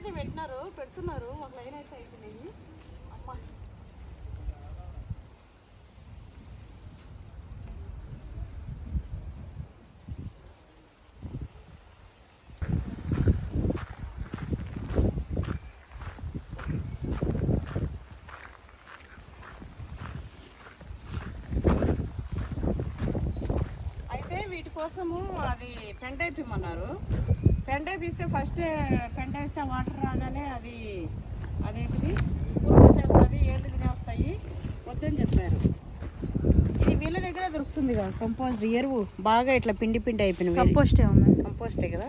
అయితే పెట్టినారు పెడుతున్నారు. ఒక లైన్ అయితే అయిపోయినాయి. అమ్మ. అయితే వీటి కోసము అది పెంట వేపిమన్నారు పెంట వేపిస్తే ఫస్ట్ పెంట వేస్తే వాటర్ రాగానే అది అదేంటిది? పురుగు చేస్తుంది ఏళ్ళు తినేస్తాయి వద్దని చెప్పారు. ఇది వీళ్ళ దగ్గర దొరుకుతుంది కదా కంపోస్ట్ ఎరువు. బాగా ఇట్లా పిండి పిండి అయిపోయినవి. కంపోస్టే మమ్మీ కంపోస్టే కదా.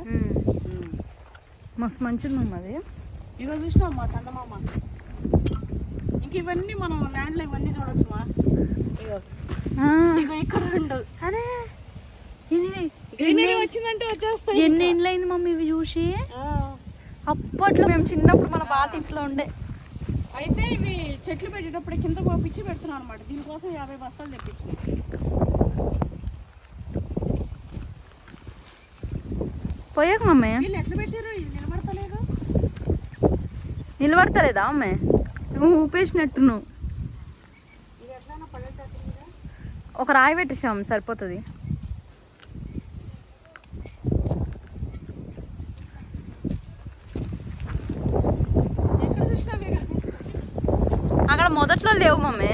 మస్తు మంచిది అది. ఈరోజు చూసినాం మా చందమామ? ఇంక ఇవన్నీ మనం ల్యాండ్లో ఇవన్నీ చూడొచ్చు మా ఇగో ఇక్కడ రెండు. అరే ఇది వచ్చిందంటే వచ్చేస్తాయి ఎన్ని ఇండ్లు అయింది మమ్మీ ఇవి చూసి. అప్పట్లో మేము చిన్నప్పుడు మన పాత ఇంట్లో ఉండే. అయితే ఇవి చెట్లు పెట్టేటప్పుడు కింద పంపించి పెడుతున్నాను అనమాట దీనికోసం యాభై బస్తాలు తెప్పించిన. పోయాక మమ్మీ? వీళ్ళు ఎట్లా పెట్టారు? నిలబడతలేదు? నిలబడతలేదా అమ్మే నువ్వు ఊపేసినట్టు నువ్వు ఒక రాయి పెట్టేసాం సరిపోతుంది ఎక్కడ చూసినా అవే కనిపిస్తున్నాయి. అక్కడ మొదట్లో లేవు మమ్మీ.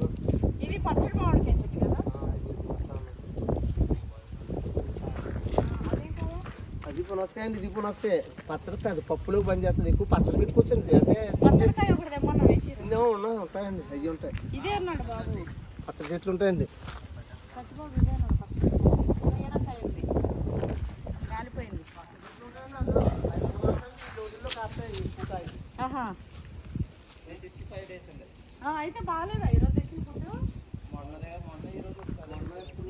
ఇది పచ్చడి మామిడికాయ చెట్టు కదా. అదేం పునసకాయ అండి ఇది పునసకాయ. పచ్చడి కాదు పప్పులో పని చేస్తుంది ఎక్కువ పచ్చడి పెట్టుకోవచ్చండి అంటే పచ్చడికాయ ఒకటి తెమ్మన్నా వేసి చిన్నవి ఉన్నాయి ఉంటాయండి. అవి ఉంటాయి. ఇదే అన్నాడు బాబు. పచ్చడి చెట్లు ఉంటాయండి. సత్యబాబు ఇదే అన్నాడు ఉంది రాలిపోయింది. ఆహా. అయితే బాగాలేదా ఈరోజు తెచ్చిన ఫుడ్ ఒక చోట ఇప్పుడు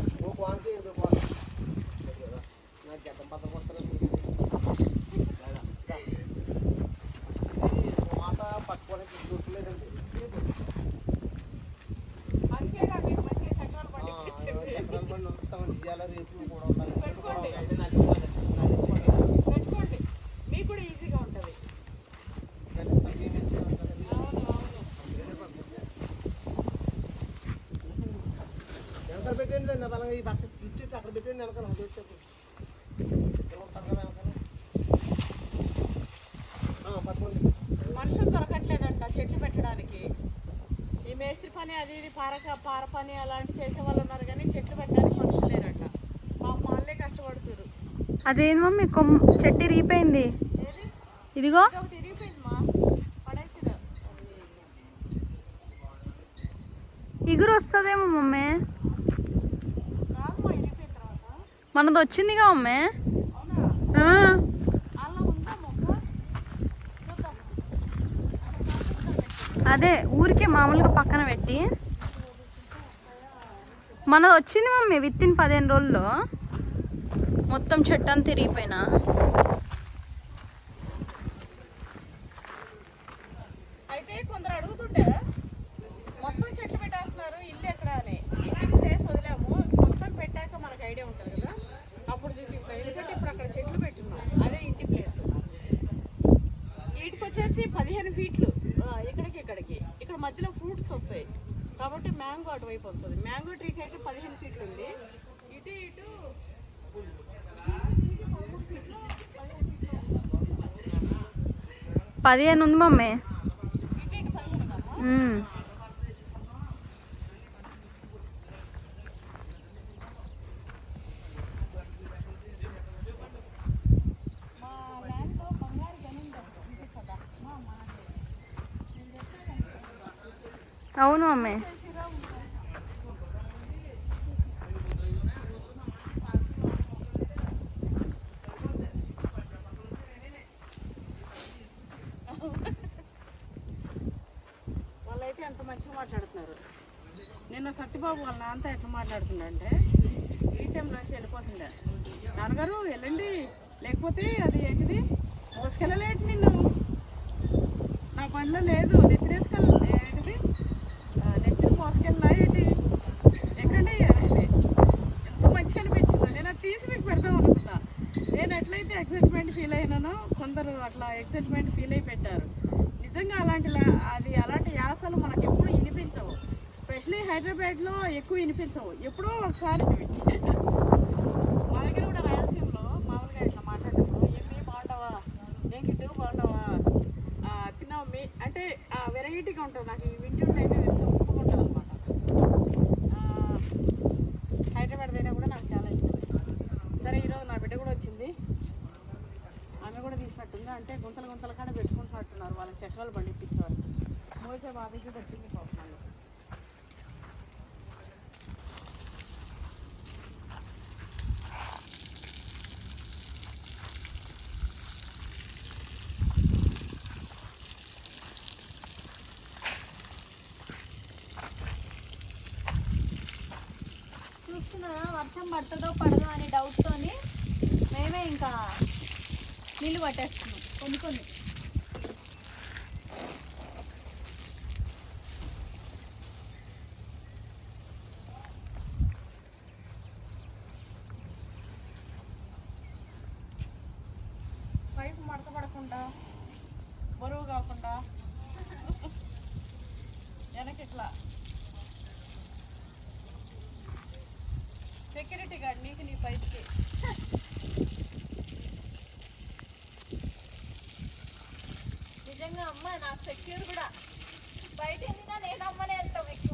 చెట్లు పెట్టడానికి. ఈ మేస్త్రి పని అది ఇది పారక పార పని అలాంటి చేసే వాళ్ళు ఉన్నారు కానీ చెట్లు పెట్టడానికి మనుషులు లేరంట. మా వాళ్ళే కష్టపడుతున్నారు అదేంది మమ్మీ కొమ్మ చెట్టు ఇరిగిపోయింది. ఏది? ఇదిగో. ఇగురు వస్తుందేమో మమ్మీ. మనది వచ్చిందిగా మమ్మీ అవునా ఆ, అలా ఉందా మొక్క చూద్దాం అక్కడ కాకుండా పెట్టు. అదే ఊరికే మామూలుగా పక్కన పెట్టి. మనది వచ్చింది మమ్మీ విత్ ఇన్ పదిహేను రోజుల్లో. మొత్తం చెట్టు అంతా తిరిగిపోయినా. అయితే కొందరు అడుగుతుంటే మొత్తం చెట్లు పెట్టేస్తున్నారు ఇల్లు ఎక్కడ అని. ప్లేస్ వదిలేము మొత్తం పెట్టాక మనకు ఐడియా ఉంటుంది కదా అప్పుడు చూపిస్తాం. ఎందుకంటే ఇప్పుడు అక్కడ చెట్లు పెట్టున్నాం అదే ఇంటి ప్లేస్. వీటికి వచ్చేసి పదిహేను ఫీట్లు. ఇక్కడికి ఇక్కడికి ఇక్కడ మధ్యలో ఫ్రూట్స్ వస్తాయి. కాబట్టి మ్యాంగో అటువైపు వస్తుంది. మ్యాంగో ట్రీకి అయితే పదిహేను ఫీట్లు ఉంది. ఇటు ఇటు. పదిహేను ఉంది మమ్మీ ఇటు ఇటు పదిహేను కాదా? ఉమ్. మా ల్యాండ్లో బంగారు గని ఉంది చూపిస్తుందా మా మా అవును అమ్మే. వాళ్ళైతే ఎంత మంచిగా మాట్లాడుతున్నారు. నిన్న సత్యబాబు వాళ్ళ నాన్నతో ఎట్లా మాట్లాడుతుండంటే ఈసీఎంలోంచి వెళ్ళిపోతుండే. నాన్నగారు వెళ్ళండి. లేకపోతే అది ఏంటిది? మోసుకెళ్ళలేటి నిన్ను. నా పనిలో లేదు. నెత్తిరేసుకెళ్ళ ఏంటిది ఆ, నెత్తిని మోసుకెళ్ళినా ఏంటి ఎక్కడండి అనేది ఎంత మంచిగా అనిపించిందో నేను అది తీసి మీకు పెడదాం అనుకున్నా నేను ఎట్లయితే ఎక్సైట్మెంట్ ఫీల్ అయినానో కొందరు అట్లా ఎక్సైట్మెంట్ ఫీల్ అయి పెట్టారు. నిజంగా అలాంటి అది అలాంటి యాసలు మనకు ఎప్పుడు వినిపించవు. స్పెషలీ హైదరాబాద్లో ఎక్కువ వినిపించవు. ఎప్పుడో ఒకసారి. మా దగ్గర కూడా రాయలసీమలో మామూలుగా ఇట్లా మాట్లాడేటప్పుడు ఏమి బాగుంటావా ఏం గిట్టు బాగుంటావా ఆ, తిన్నావా మీ అంటే వెరైటీగా ఉంటుంది నాకు ఈ వింటుంటే అయితే తెలిసి ఉప్పుగా ఉంటుంది అనమాట హైదరాబాద్ అయినా కూడా నాకు చాలా ఇష్టం సరే ఈరోజు నా బిడ్డ కూడా వచ్చింది ఆమె కూడా తీసినట్టుంది అంటే గుంతలు గుంతలు కానీ పెట్టుకుంటున్నట్టున్నారు వాళ్ళకి వచ్చేవాళ్ళు మోసే బాధకి దక్కింది పాపం వర్షం పడుతుందో పడదో అనే డౌట్తో మేమే ఇంకా నీళ్ళు పట్టేస్తున్నాం. కొన్ని కొన్ని. బరువు కాకుండా. వెనక్కి ఇట్లా సెక్యూరిటీ గార్డ్ నీకు నీ పైప్కి నిజంగా అమ్మ నాకు సెక్యూర్ కూడా. బయట వెళ్ళినా నేను అమ్మనే వెళ్తాం ఎక్కువ.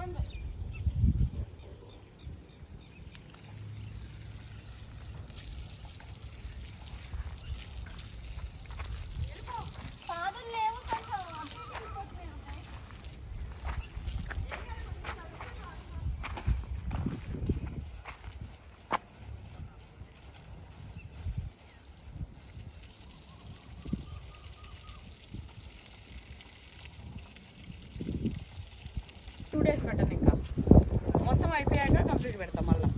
ಬಂದ టూ డేస్ పెట్టండి ఇంకా మొత్తం అయిపోయాక కంప్లీట్ పెడతాం మళ్ళీ.